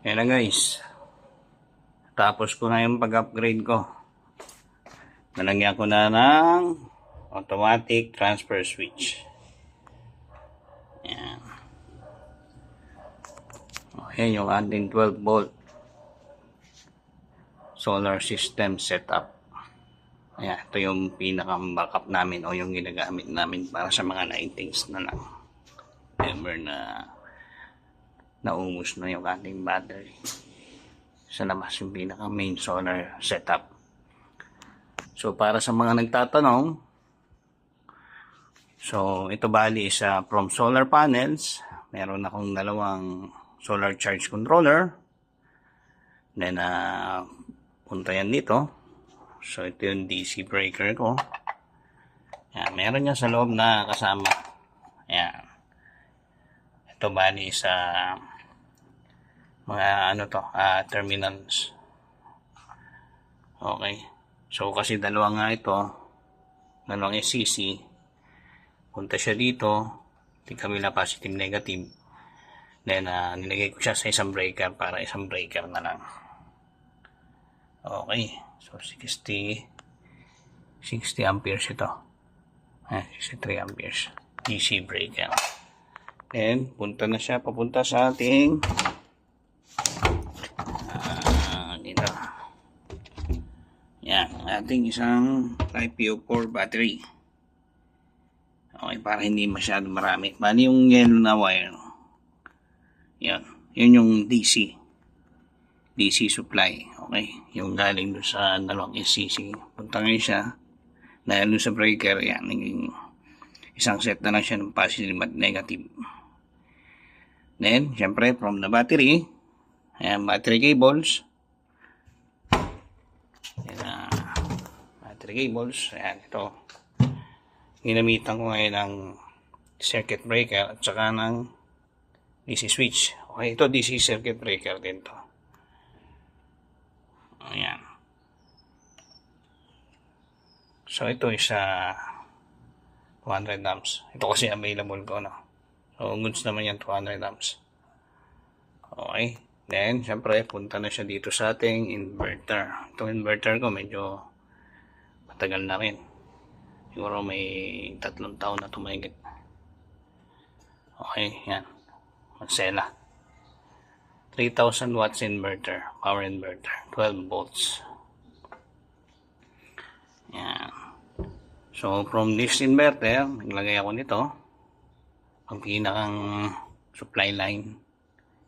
Yan na guys. Tapos ko na yung pag-upgrade ko. Nalagyan ko na ng automatic transfer switch. Yan. O, yan yung ating 12 volt solar system setup. Ayan, ito yung pinaka-backup namin o yung ginagamit namin para sa mga lightings na lang. Remember na naubos na yung ating battery. Sa labas yung pinaka main solar setup. So para sa mga nagtatanong, so ito bali sa from solar panels, meron akong dalawang solar charge controller. Then uh, punta yan dito. So ito yung DC breaker ko. Yan, meron yan sa loob na kasama. Ayan. Bali sa mga ano to, ah, terminals. Okay. So kasi dalawa nga ito, dalawang SCC. Punta siya dito, di kabila positive negative. Then ah, nilagay ko siya sa isang breaker para isang breaker na lang. Okay. So 60 60 amperes ito. Ah, 63 amperes. DC breaker. Then, punta na siya papunta sa ating ah, dito. Yan, ating isang type PO4 battery. Okay, para hindi masyado marami. Bali yung yellow na wire. Yan, yun yung DC. DC supply. Okay, yung galing doon sa dalawang SCC. Punta ngayon siya. Dahil doon sa breaker, yan, naging isang set na lang siya ng positive at negative. Then, syempre, from the battery, ayan, battery cables. Ayan, ah, battery cables. Ayan, ito. Ginamitan ko ngayon ng circuit breaker at saka ng DC switch. Okay, ito DC circuit breaker din to. Ayan. So, ito is ah, 200 amps. Ito kasi available ko, no? So, goods naman yan, 200 amps. Okay. Then, syempre, punta na siya dito sa ating inverter. Itong inverter ko, medyo matagal na rin. Siguro may tatlong taon na tumigit. Okay, yan. Magsela. 3,000 watts inverter. Power inverter. 12 volts. Yan. So, from this inverter, naglagay ako nito. Ang pinakang supply line.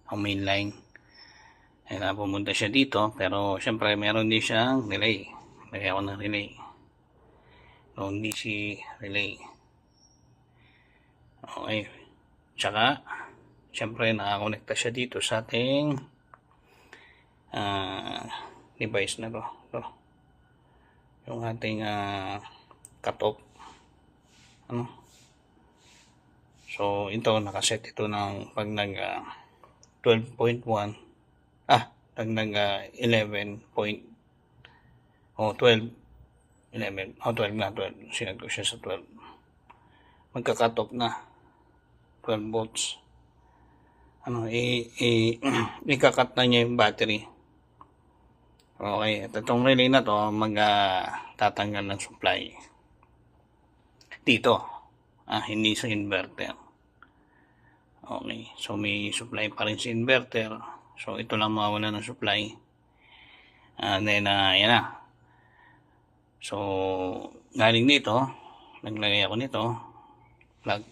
Ang main line. Kaya pumunta siya dito. Pero, syempre, meron din siyang relay. Lagay ako ng relay. Long DC relay. Okay. Tsaka, syempre, nakakonekta siya dito sa ating ah, device na to. to. Yung ating uh, cut-off. Ano? So, ito, nakaset ito ng pag nag ah, 12.1 ah, pag nag ah, 11 point o 12 11 o 12 na 12 sinag ko siya sa 12 magka-cut off na. 12 volts. Ano i, i ikakat na niya yung battery. Okay at itong relay na to mag ah, tatanggal ng supply. Dito. Ah hindi sa inverter Okay. So, may supply pa rin sa inverter. So, ito lang mawala ng supply. And then, uh, yan na. So, galing dito, naglagay ako nito, plug.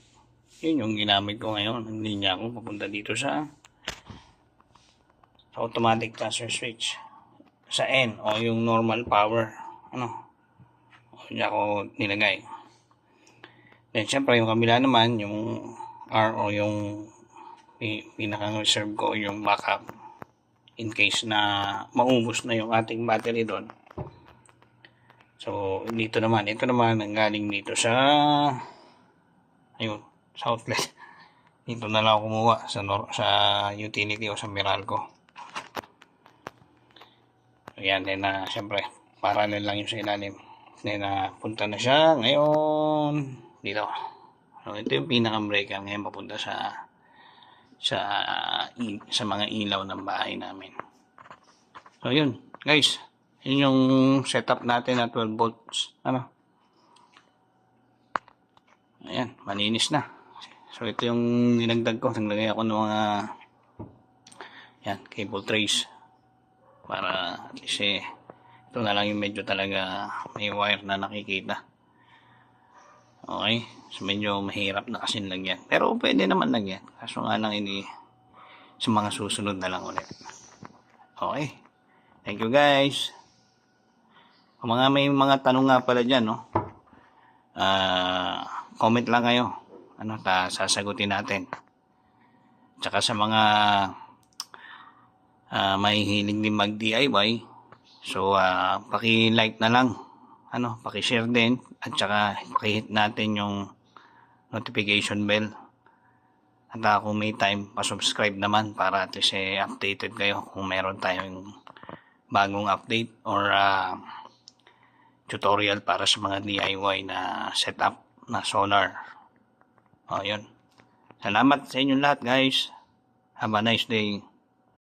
Yun yung ginamit ko ngayon. Hindi niya ako papunta dito sa, sa automatic transfer switch. Sa N, o yung normal power. Ano? O, niya ako nilagay. Then, syempre, yung kabila naman, yung R o yung pi- pinaka-reserve ko yung backup in case na maubos na yung ating battery doon. So, dito naman, ito naman ang galing dito sa ayun, sa outlet. Dito na lang ako kumuha sa, sa utility o sa Meralco. Ayan, then na, uh, syempre, parallel lang yung sa ilalim. Then, uh, punta na siya ngayon dito. So, ito yung pinaka-breaker ngayon papunta sa sa i- sa mga ilaw ng bahay namin. So yun, guys. Yun yung setup natin na 12 volts. Ano? Ayan, malinis na. So ito yung ninagdag ko. Naglagay ako ng mga yan, cable trays. Para at least eh, ito na lang yung medyo talaga may wire na nakikita. Okay? So medyo mahirap na kasi lagyan. Pero pwede naman lagyan. Kaso nga lang hindi sa mga susunod na lang ulit. Okay? Thank you guys. Kung mga may mga tanong nga pala dyan, no? Ah, comment lang kayo. Ano, ta sasagutin natin. Tsaka sa mga ah, may hiling din mag-DIY, so ah, paki-like na lang. Ano, paki-share din at tsaka paki-hit natin yung notification bell. At ah, kung may time, pa-subscribe naman para at least eh, updated kayo kung meron tayong bagong update or ah, tutorial para sa mga DIY na setup na solar. O, yun. Salamat sa inyong lahat, guys. Have a nice day.